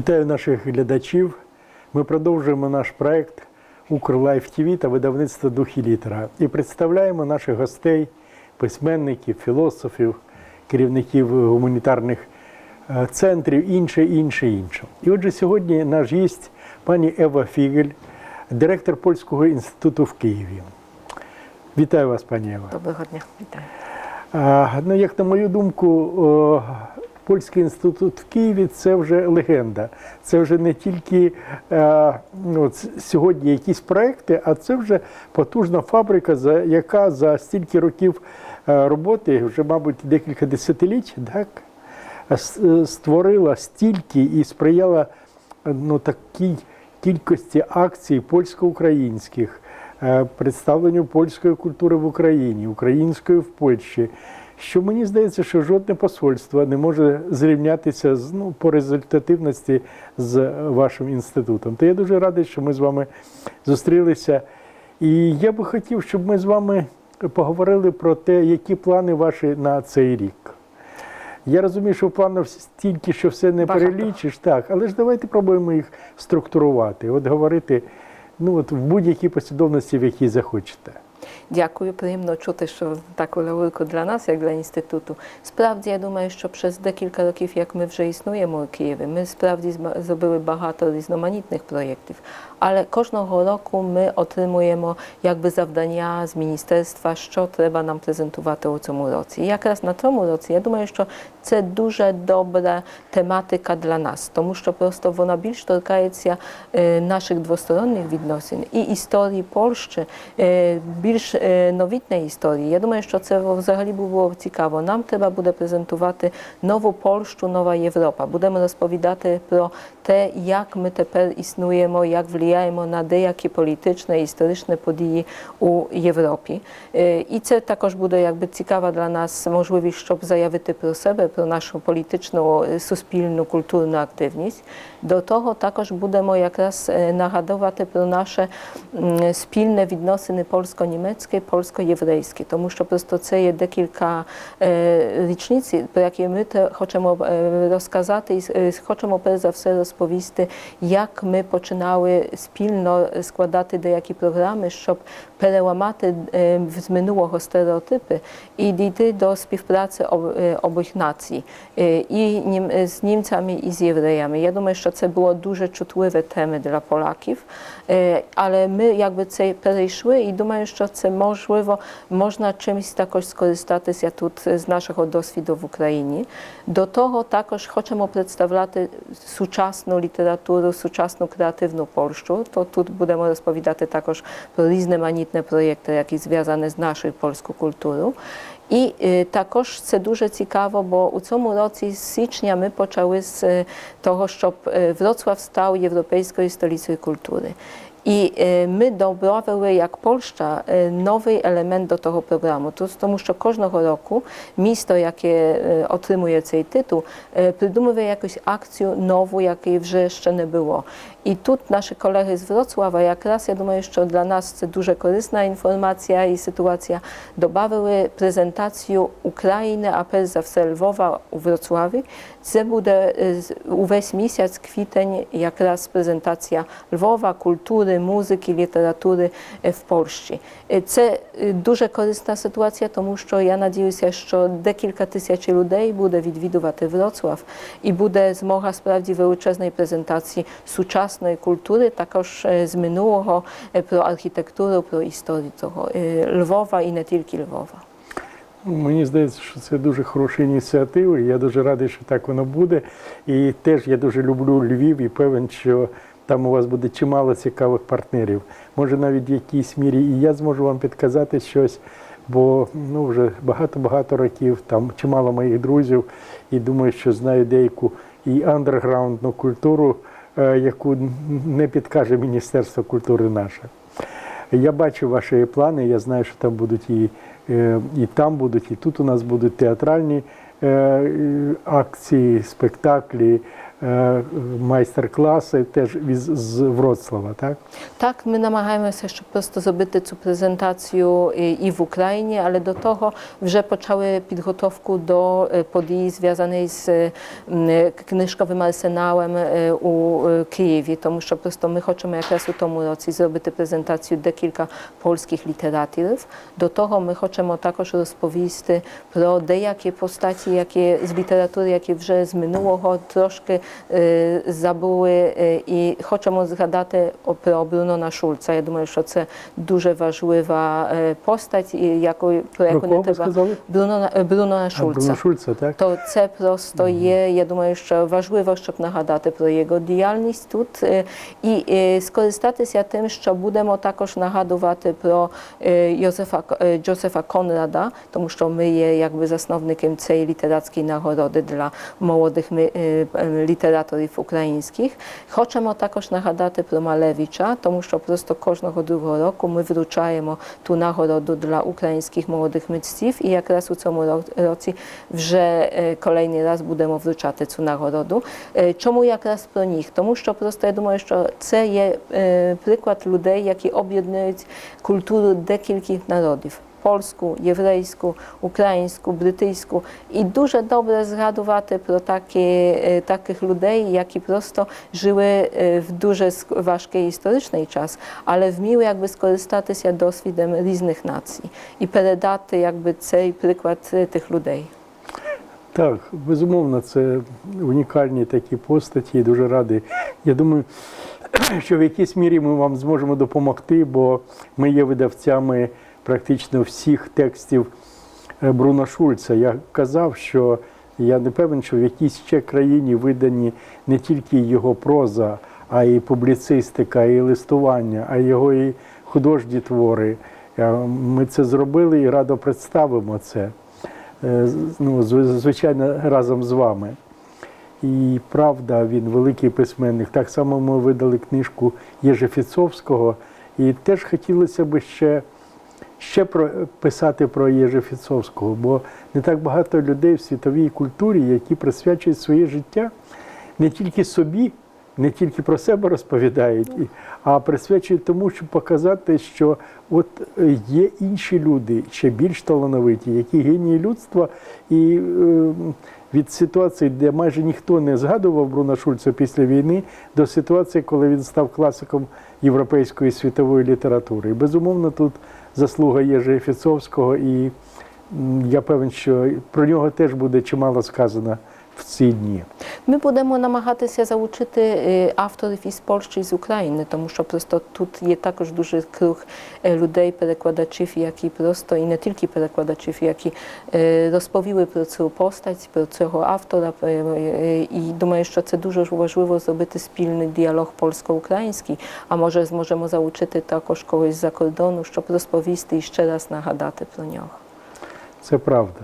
Вітаю наших глядачів. Ми продовжуємо наш проект Укрлайф ТВ та видавництво дух і літера. І представляємо наших гостей, письменників, філософів, керівників гуманітарних е, центрів, інше, інше, інше. І отже, сьогодні наш гість пані Ева Фігель, директор Польського інституту в Києві. Вітаю вас, пані Ева. Доброго дня. Вітаю. Е, ну, Як на мою думку, польський інститут в Києві це вже легенда. Це вже не тільки е, ну, от сьогодні якісь проекти, а це вже потужна фабрика, за, яка за стільки років е, роботи, вже, мабуть, декілька десятиліть, так, створила стільки і сприяла ну, такій кількості акцій польсько-українських. Е, представленню польської культури в Україні, української в Польщі, що мені здається, що жодне посольство не може зрівнятися з ну по результативності з вашим інститутом. То я дуже радий, що ми з вами зустрілися. І я би хотів, щоб ми з вами поговорили про те, які плани ваші на цей рік. Я розумію, що в планах стільки, що все не перелічиш, так, але ж давайте пробуємо їх структурувати, от говорити ну, от в будь-якій послідовності, в якій захочете. Дякую, приємно чути, що таку лавурку для нас, як для інституту. Справді, я думаю, що через декілька років, як ми вже існуємо у Києві, ми справді зробили багато різноманітних проєктів. ale każdego roku my otrzymujemy jakby zadania z ministerstwa, co trzeba nam prezentować o tym roku. I jak raz na tym roku, ja myślę, że to jest duże dobra tematyka dla nas, to po prostu wona bardziej dotykaje się naszych dwustronnych odnosin i historii Polszczy e, bardziej nowitnej historii. Ja myślę, że to w ogóle było ciekawe. Nam trzeba będzie prezentować nową Polszczu, nowa Europa. Będziemy rozpowiadać pro te, jak my te istniejemy, jak w spoglądamy na jakie polityczne i historyczne podziwy u Europie. Y, I to także będzie jakby ciekawa dla nas możliwość, żeby zajawić pro siebie, pro naszą polityczną, y, suspilną, kulturną aktywność. Do tego także będziemy jak raz y, nagadować pro nasze wspólne mm, odnosy polsko-niemieckie, polsko-jewrejskie, to że po prostu to jest de kilka e, rocznic, po jakie my to chcemy rozkazać i chcemy przede wszystkim rozpowiedzieć, jak my poczynały спільно складати деякі програми, щоб переламати з минулого стереотипи і дійти до співпраці обох націй і з німцями, і з євреями. Я думаю, що це було дуже чутливе теми для Полаків, але ми якби це перейшли і думаю, що це можливо можна чимось також скористатися тут з нашого досвіду в Україні. До того також хочемо представляти сучасну літературу, сучасну креативну Польщу to tutaj będziemy rozpowiadać także pro różne manitne projekty, jakie związane z naszą polską kulturą. I y, także to bardzo ciekawe, bo u tym roku z sycznia my poczęły z y, tego, y, Wrocław stał europejską stolicą kultury. I y, my dobrały, jak Polszcza, y, nowy element do tego programu. To, to że każdego roku miasto, jakie y, otrzymuje ten tytuł, przydumuje jakąś akcję nową, jakiej w jeszcze nie było. I tu nasze kolegi z Wrocławia, jak raz, ja myślę, jeszcze dla nas to dużo korzystna informacja i sytuacja, dobawiły prezentację Ukrainy, a Perza w Lwowa w Wrocławiu, Це буде увесь місяць квітень, якраз презентація Львова, культури, музики, літератури в Польщі. Це дуже корисна ситуація, тому що я надіюся, що декілька тисяч людей буде відвідувати Wrocław і буде змога справді величезної презентації сучасної культури, також з минулого про архітектуру, про історію цього Львова і не тільки Львова. Мені здається, що це дуже хороша ініціатива. Я дуже радий, що так воно буде. І теж я дуже люблю Львів і певен, що там у вас буде чимало цікавих партнерів. Може, навіть в якійсь мірі і я зможу вам підказати щось, бо ну вже багато-багато років там чимало моїх друзів, і думаю, що знаю деяку і андерграундну культуру, е, яку не підкаже Міністерство культури наше. Я бачу ваші плани, я знаю, що там будуть і. Е, і там будуть, і тут у нас будуть театральні е, акції, спектаклі. майстер-класи теж з tak? Tak, my namagamy się jeszcze po prostu zrobić tę prezentację i- w Ukrainie, ale do tego już poczęły przygotowku do e, podii związanej z e, m, arsenałem u Kijewie, to że po prostu my chcemy jak raz u tomu roku zrobić prezentację do kilka polskich literatorów. Do tego my chcemy także rozpowiedzieć pro jakie postaci, jakie z literatury, jakie wrze z minulego, troszkę забули і хочемо згадати про Брунона Шульца. Я думаю, що це дуже важлива постать, і якою про яку не треба Брунона Брунона Шульца. Бруно Шульца так? То це просто є. Я думаю, що важливо, щоб нагадати про його діяльність тут і скористатися тим, що будемо також нагадувати про Józefa, Józefa Konrada, тому що ми є якби засновником цієї літерацької нагороди для молодих літературів literatorів ukraińskich. Хочемо також нагадати про to тому po prostu każdego другого roku my wręczajemy tu nagrodę dla ukraińskich młodych mędrców i jak raz u tym roku że e, kolejny raz będziemy wręczać tę nagrodę. E, czemu jak raz pro nich? Tomu, że prostu, ja myślę, że to jest e, przykład ludzi, jaki objednują kulturę de kilku narodów. польську, єврейську, українську, бритийську. І дуже добре згадувати про такі, таких людей, які просто жили w duże, ważki historyczny czas, ale w miły jakby skorzystać się doświadczeniem różnych nacji i передати jakby цей przykład e, tych ludzi. Так, безумовно, це унікальні такі постаті, і дуже радий. Я думаю, що в якійсь мірі ми вам зможемо допомогти, бо ми є видавцями практично всіх текстів е, Бруно Шульца. Я казав, що я не певен, що в якійсь ще країні видані не тільки його проза, а й публіцистика, і листування, а його і художні твори. Е, ми це зробили і радо представимо це. Е, ну, Звичайно, разом з вами. І правда, він великий письменник. Так само ми видали книжку Єжефіцовського. І теж хотілося би ще ще про писати про Єжефіцовського, бо не так багато людей в світовій культурі, які присвячують своє життя не тільки собі, не тільки про себе розповідають, а присвячують тому, щоб показати, що от є інші люди, ще більш талановиті, які генії людства і. Е, від ситуації, де майже ніхто не згадував Бруна Шульца після війни, до ситуації, коли він став класиком європейської світової літератури. І безумовно, тут заслуга Єжи Фіцовського, і я певен, що про нього теж буде чимало сказано в ці дні. Ми будемо намагатися залучити е, авторів із Польщі з України, тому що просто тут є також дуже круг е, людей, перекладачів, які просто і не тільки перекладачів, які е, розповіли про цю постать, про цього автора. І думаю, що це дуже важливо зробити спільний діалог польсько-український. А може зможемо залучити також когось з-за кордону, щоб розповісти і ще раз нагадати про нього. Це правда.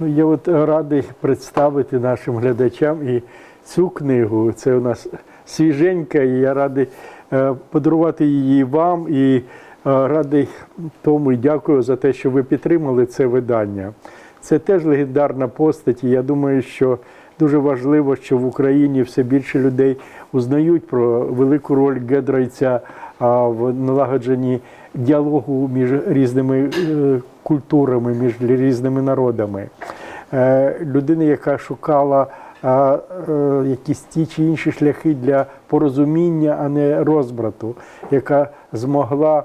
Ну, Я от радий представити нашим глядачам і цю книгу. Це у нас свіженька, і я радий е, подарувати її вам і е, радий тому і дякую за те, що ви підтримали це видання. Це теж легендарна постать. і Я думаю, що дуже важливо, що в Україні все більше людей узнають про велику роль Гедрайця в налагодженні діалогу між різними е, культурами, між різними народами, е, людина, яка шукала е, якісь ті чи інші шляхи для порозуміння, а не розбрату, яка змогла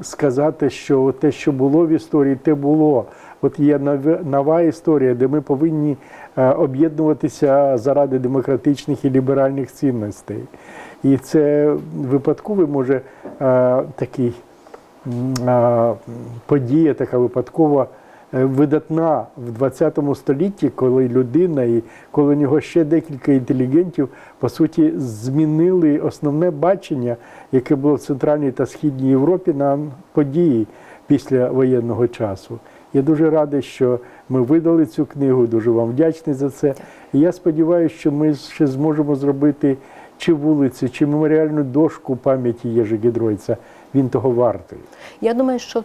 сказати, що те, що було в історії, те було. От є нова історія, де ми повинні об'єднуватися заради демократичних і ліберальних цінностей. І це випадковий може такий подія, така випадкова, е, видатна в ХХ столітті, коли людина і коли у нього ще декілька інтелігентів, по суті, змінили основне бачення, яке було в Центральній та Східній Європі на події після воєнного часу. Я дуже радий, що ми видали цю книгу, дуже вам вдячний за це. І Я сподіваюся, що ми ще зможемо зробити чи вулиці, чи меморіальну дошку пам'яті Єжи Гідройця. він того вартий. Я думаю, що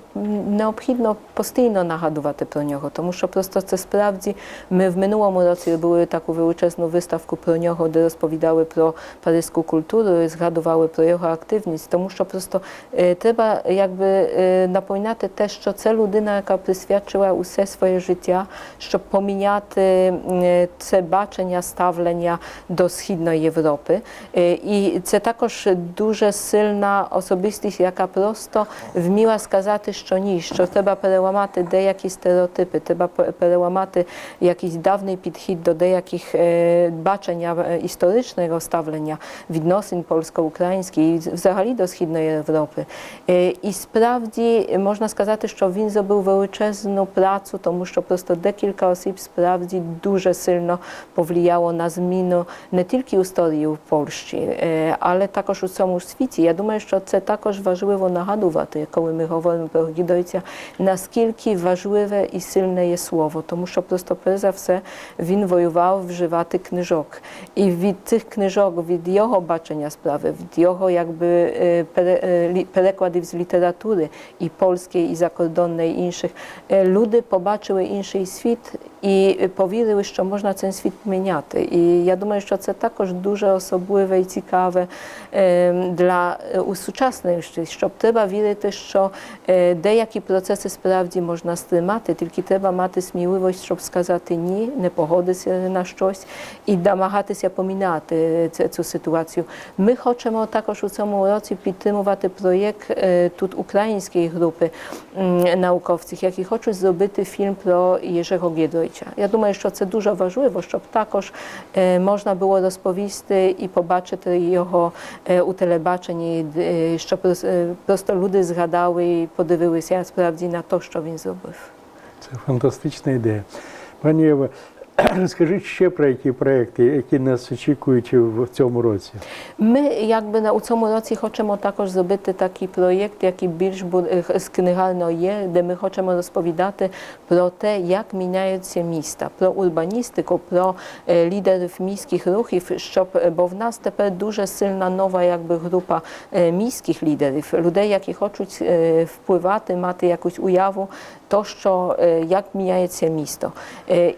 необхідно постійно нагадувати про нього, тому що просто це справді ми в минулому році робили таку величезну виставку про нього, де розповідали про паризьку культуру і згадували про його активність, тому що просто е, треба якби е, напоминати те, що це людина, яка присвячила усе своє життя, щоб поміняти е, це бачення ставлення до східної Європи. Е, і це також дуже сильна особистість, як така просто вміла сказати, що ні, що треба переламати деякі стереотипи, треба переламати якийсь давний підхід до деяких бачення історичного ставлення відносин польсько-українських і взагалі до Східної Європи. І справді можна сказати, що він зробив величезну працю, тому що просто декілька осіб справді дуже сильно повлияло на зміну не тільки історії в Польщі, але також у цьому світі. Я думаю, що це також важливо важливо нагадувати, коли ми говоримо про Гідойця, наскільки важливе і сильне є слово, тому що просто перш за все він воював вживати книжок. І від цих книжок, від його бачення справи, від його якби перекладів з літератури і польської, і закордонної, і інших, люди побачили інший світ і повірили, що можна цей світ міняти. І я думаю, що це також дуже особливе і цікаве для усучасних що треба вірити, що деякі процеси справді можна стримати, тільки треба мати сміливість, щоб сказати ні, не погодитися на щось і намагатися помінати цю ситуацію. Ми хочемо також у цьому році підтримувати проєкт тут української групи naukowców, jak i хочу зробити фільм про Єжего Гідровича. Я думаю, що це дуже важливо, щоб також можна було розповісти і побачити його у телебаченні, щоб prosto ludy zgadały i podywiły się, a sprawdzi na to, co więc zrobił. To fantastyczna idea. Pani Ewa, Розкажіть ще про які проекти, які нас очікують в цьому році. Ми якби на у цьому році хочемо також зробити такий проєкт, який більш з книгарно є, де ми хочемо розповідати про те, як міняються міста, про урбаністику, про лідерів міських рухів, щоб бо в нас тепер дуже сильна нова якби група міських лідерів, людей, які хочуть впливати, мати якусь уяву то, що як міняється місто.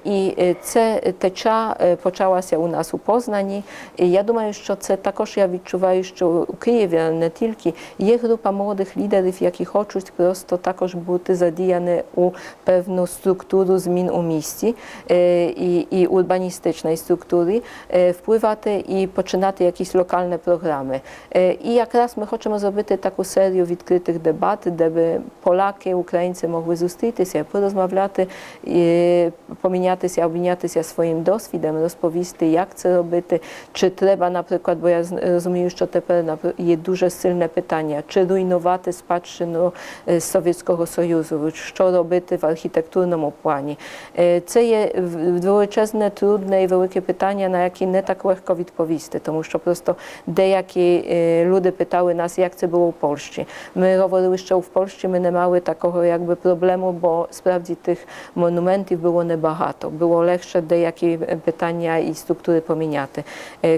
І це теча почалася у нас у Познані. І Я думаю, що це також я відчуваю, що у Києві але не тільки є група молодих лідерів, які хочуть просто також бути задіяні у певну структуру змін у місті і і урбаністичної структури, впливати і починати якісь локальні програми. І якраз ми хочемо зробити таку серію відкритих дебат, де би поляки, українці могли зустрітися зустрітися, порозмовляти, і помінятися, обмінятися своїм досвідом, розповісти, як це робити. Чи треба, наприклад, бо я розумію, що тепер є дуже сильне питання, чи руйнувати спадщину Совєтського Союзу, що робити в архітектурному плані. Це є величезне, трудне і велике питання, на яке не так легко відповісти, тому що просто деякі люди питали нас, як це було в Польщі. Ми говорили, що в Польщі ми не мали такого якби проблему bo sprawdzi tych monumentów było niebagato. Było lepsze do jakiej pytania i struktury pomieniate.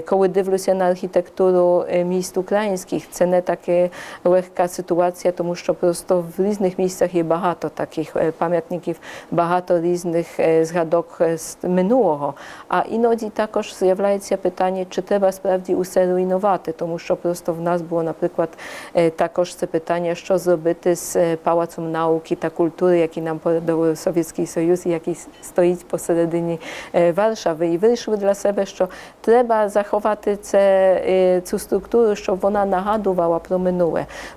Koły się na architekturę e, miejsc ukraińskich, cenę takie lekka sytuacja, to po prostu w różnych miejscach jest bagato takich e, pamiętników, bagato różnych zgadok e, z minułego. A inodzi także zjawiają się pytanie, czy trzeba sprawdzić useruinowate, to po prostu w nas było na przykład takożce pytanie, co zrobić z Pałacem Nauki, ta kultury, jaki nam podał Sowiecki Sojusz jaki stoi po sredyni e, Warszawy. I wyszły dla siebie, że trzeba zachować tę e, strukturę, żeby ona nagadowała pro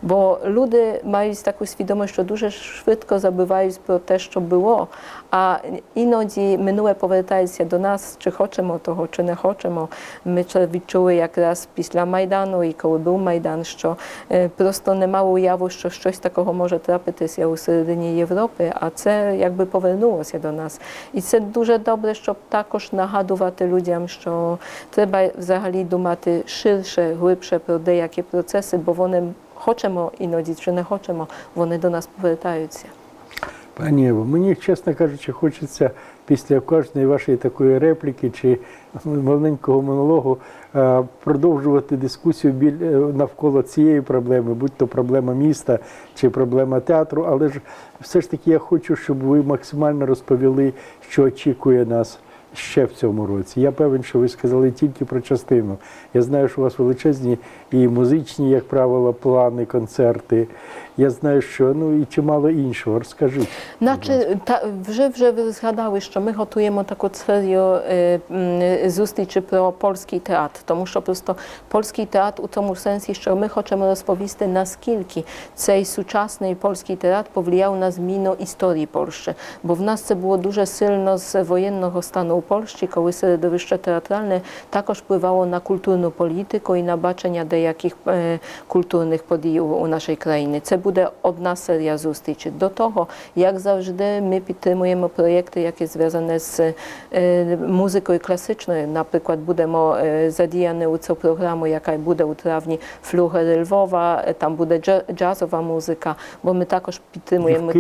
Bo ludzie mają taką świadomość, że dużo szybko zabywają pro to, co było, a inodzi minule powracają się do nas, czy chcemy to, czy nie chcemy. My czuły jak raz pisla Majdanu i koło był Majdan, że e, prosto nie mało ujawu, że coś takiego może trapić się u Europy. Європи, а це якби повернулося до нас. І це дуже добре, щоб також нагадувати людям, що треба взагалі думати ширше, глибше про деякі процеси, бо вони хочемо іноді чи не хочемо, вони до нас повертаються. Пані Ево, мені, чесно кажучи, хочеться після кожної вашої такої репліки чи маленького монологу Е, продовжувати дискусію е, навколо цієї проблеми, будь-то проблема міста чи проблема театру. Але ж все ж таки я хочу, щоб ви максимально розповіли, що очікує нас. Ще в цьому році. Я певен, що ви сказали тільки про частину. Я знаю, що у вас величезні і музичні, як правило, плани, концерти, я знаю, що ну і чимало іншого. Розкажіть. Наче та вже вже ви згадали, що ми готуємо таку серію зустрічі про польський театр, тому що просто польський театр у тому сенсі, що ми хочемо розповісти, наскільки цей сучасний польський театр повлияв на зміну історії Польщі. Бо в нас це було дуже сильно з воєнного стану у Польщі, коли середовище театральне також впливало на kulturną politykę i na baczenia dejakich kulturnych podijów u naszej krainy bude od nas seria zustići. Do tego, jak zawsze my підтримуємо projekty, jakie związane z e, muzyką klasyczną. np. przykład budemo e, zadijane u co programu, jaka bude u trawni Flucher Lwowa, tam bude jazzowa muzyka, bo my також підтримуємо це.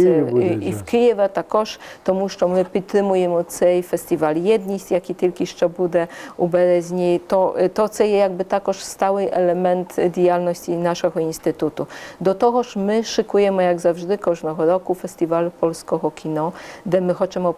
I, w Kijewie також, to muszą my підтримуємо цей festiwal Jedniś, jaki tylko jeszcze bude u Berezni. To, to co jest jakby також stały element działalności naszego Instytutu. Do tegoż my my szykujemy jak zawsze każdego roku festiwal polskiego kino, gdzie chcemy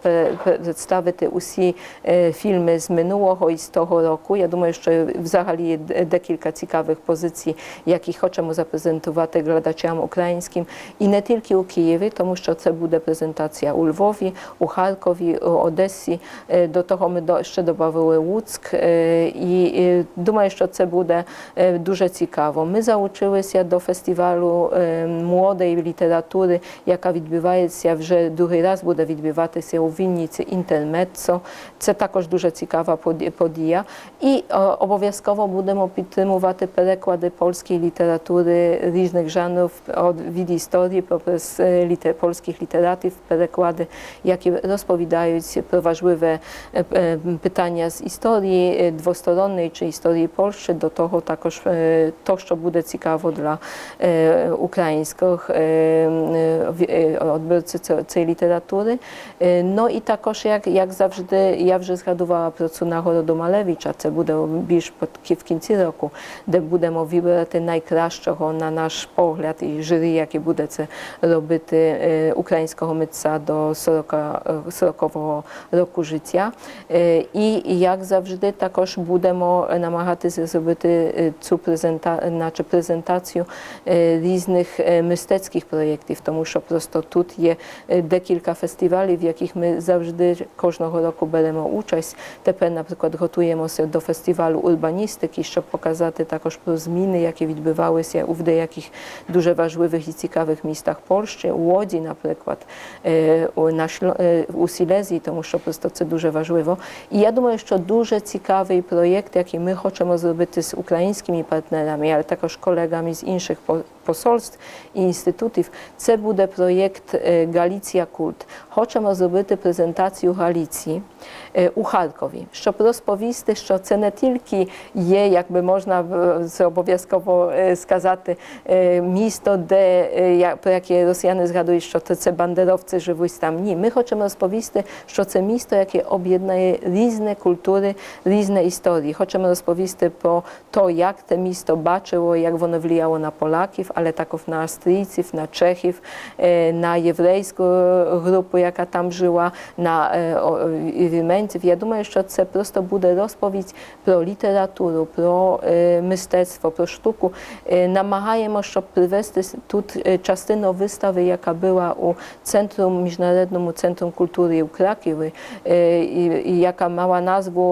przedstawić te usi e, filmy z minułego i z tego roku. Ja думаю, jeszcze w zahali de kilka ciekawych pozycji, jakich chcemy zaprezentować gradaciom ukraińskim i nie tylko u Kijewie, to że to będzie prezentacja u Lwowi, u Charkowi, u Odessi. E, do tego my do, jeszcze dobawiły Łódzk e, i duma jeszcze to będzie duże ciekawo. My zauczyły się do festiwalu młodej literatury, jaka odbywa się, że drugi raz będzie odbywać się w Winnicy Intermezzo. To także duże ciekawa podia. I obowiązkowo będziemy opitrymować perekłady polskiej literatury różnych żanrów od wid historii poprzez e, polskich literatów, perekłady, jakie rozpowiadają się poważliwe e, e, pytania z historii dwustronnej czy historii Polski, do tego także to, co będzie ciekawe dla ukraińskich wszystkich e, odbiorców tej literatury. E, no i takoż jak, jak zawsze, ja już zgadowałam pracę na Horodu Malewicza, co będę pod w końcu roku, gdzie będziemy wybierać najkraszczego na nasz pogląd i jury, jakie będzie to robić e, ukraińskiego mytca do 40, 40 roku życia. I jak zawsze, takoż będziemy namagać się zrobić tę prezenta, znaczy prezentację różnych mysteckich projektów, to muszę po prostu tutaj e, de kilka festiwali, w jakich my zawsze każdego roku będziemy uczęść. Teraz na przykład gotujemy się do festiwalu urbanistyki, jeszcze pokazać takoż zmiany, jakie odbywały się w jakich duże ważliwych i ciekawych miejscach Polski, u Łodzi na przykład, e, u e, Silezji, to muszę po prostu to duże ważliwe. I ja myślę, jeszcze duże ciekawy projekt, jaki my chcemy zrobić z ukraińskimi partnerami, ale takoż kolegami z innych posolstw instytutów, co będzie projekt y, Galicja Kult. Chcemy zrobić prezentację u Galicji y, u Charkowi, co rozpowiste, co to nie tylko je, jakby można y, z obowiązkowo skazać, miasto, gdzie, pro jakie Rosjanie zgadują, że to te banderowcy żyją tam. Nie, my chcemy rozpowiste, co to miasto, jakie objednaje różne kultury, różne historie. Chcemy rozpowiste po to, jak to miasto baczyło, jak ono wliało na Polaków, ale taków nas Австрійців, на чехів, на єврейську групу, яка там жила, на віменців. Я думаю, що це просто буде розповідь про літературу, про мистецтво, про sztuku. Namagaємо, щоб привести тут частину вистави, яка була у Centrum, Міжнародному Centrum Kultury u Krakowie, jaka mała nazwę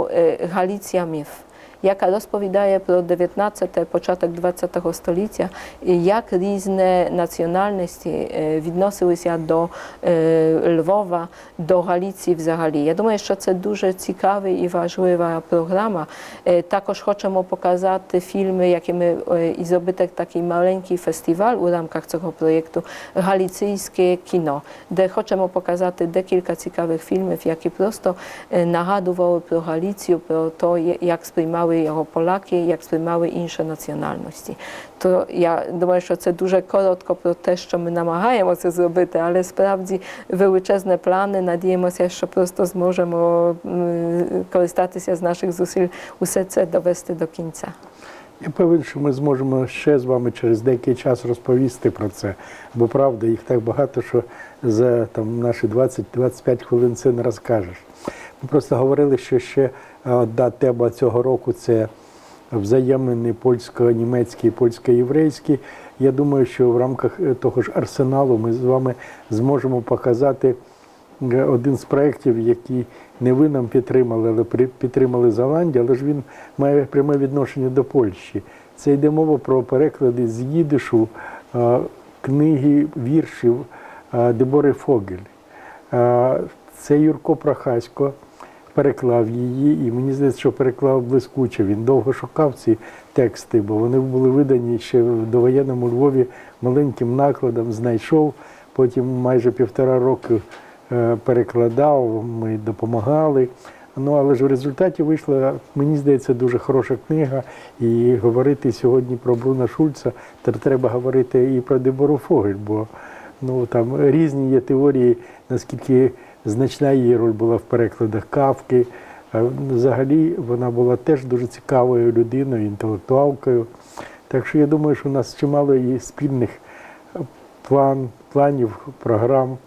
Galicja Mif. яка розповідає про 19-те, початок 20-го століття, як різні національності е, відносилися до е, Львова, до Галіції взагалі. Я думаю, що це дуже цікава і важлива програма. Е, також хочемо показати фільми, які ми і зробити такий маленький фестиваль у рамках цього проєкту Галіційське кіно, де хочемо показати декілька цікавих фільмів, які просто нагадували про Галіцію, про те, як сприймали сприймали його поляки, як сприймали інші національності. То я думаю, що це дуже коротко про те, що ми намагаємося зробити, але справді величезні плани. Надіємося, що просто зможемо користатися з наших зусиль, усе це довести до кінця. Я певен, що ми зможемо ще з вами через деякий час розповісти про це, бо правда їх так багато, що за там наші 20-25 хвилин це не розкажеш. Ми просто говорили, що ще е, одна тема цього року це взаємини польсько-німецькі, польсько єврейський Я думаю, що в рамках е, того ж арсеналу ми з вами зможемо показати е, один з проєктів, який не ви нам підтримали, але підтримали з Голландії, але ж він має пряме відношення до Польщі. Це йде мова про переклади з їдишу книги віршів Дебори Фогель. Це Юрко Прохасько переклав її, і мені здається, що переклав блискуче. Він довго шукав ці тексти, бо вони були видані ще в довоєнному Львові маленьким накладом, знайшов. Потім майже півтора роки е, перекладав, ми допомагали. Ну, але ж в результаті вийшла, мені здається, дуже хороша книга. І говорити сьогодні про Бруна Шульца, то треба говорити і про Дебору Фогель, бо ну, там різні є теорії, наскільки Значна її роль була в перекладах кавки. Е, взагалі вона була теж дуже цікавою людиною, інтелектуалкою. Так що я думаю, що у нас чимало є спільних е, план, планів, програм.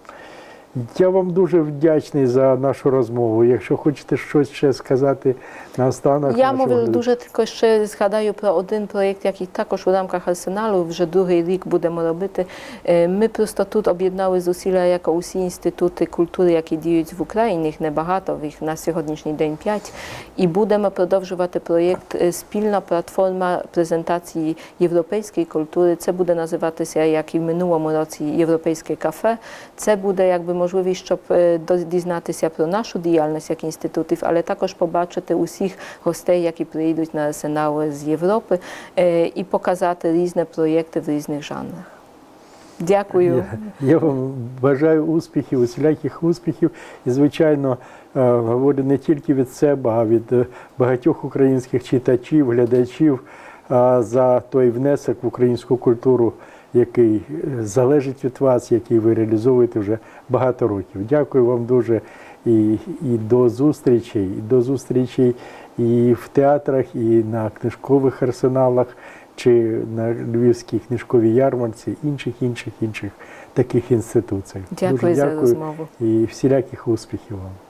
Я вам дуже вдячний за нашу розмову. Якщо хочете щось ще сказати на останок, я мовила дуже тільки ще згадаю про один проєкт, який також у рамках арсеналу вже другий рік будемо робити. Е, ми просто тут об'єднали зусилля як усі інститути культури, які діють в Україні. Їх небагато їх на сьогоднішній день п'ять. І будемо продовжувати проєкт е, Спільна платформа презентації європейської культури. Це буде називатися як і в минулому році європейське кафе. Це буде якби можливість, щоб е, дізнатися про нашу діяльність як інститутів, але також побачити усіх гостей, які прийдуть на арсенал з Європи, е, і показати різні проєкти в різних жанрах. Дякую. Я, я вам бажаю успіхів, усіляких успіхів. І, звичайно, е, говорю не тільки від себе, а від багатьох українських читачів, глядачів за той внесок в українську культуру який е, залежить від вас, який ви реалізовуєте вже багато років. Дякую вам дуже і і до зустрічі. і до зустрічі і в театрах, і на книжкових арсеналах, чи на Львівській книжковій ярмарці, інших, інших, інших таких інституцій. Дякую, дуже дякую за розмову і всіляких успіхів вам.